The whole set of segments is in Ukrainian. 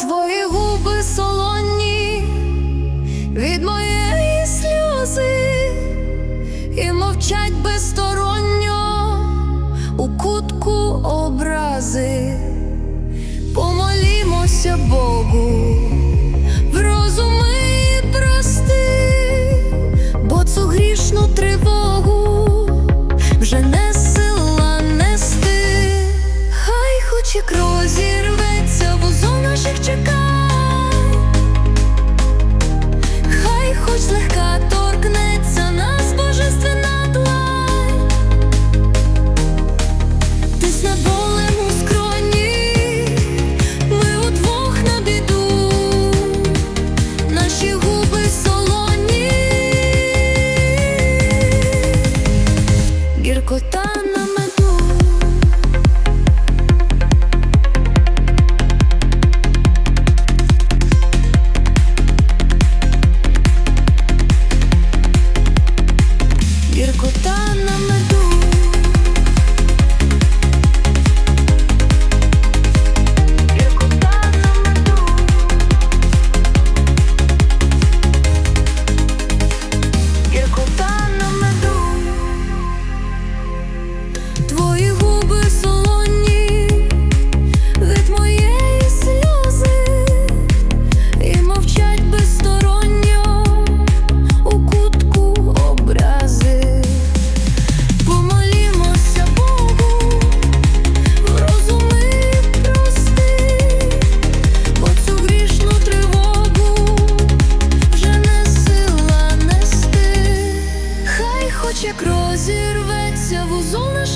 твої губи солонні від моєї сльози і мовчать безсторонньо у кутку образи, помолімося Богу.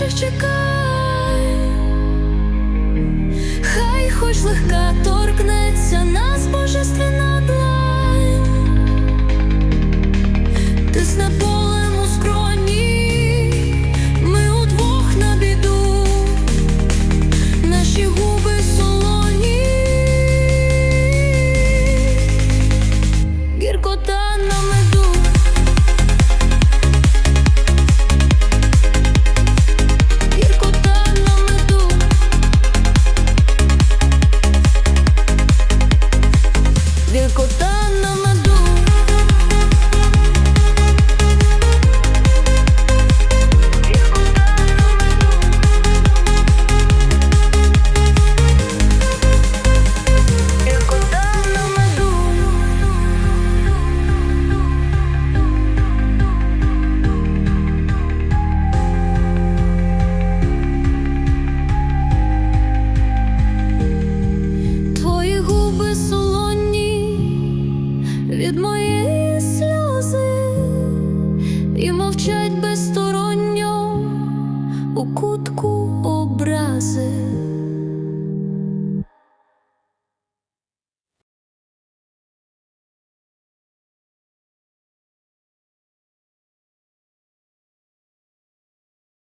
інших чекай, хай хоч легка торкне.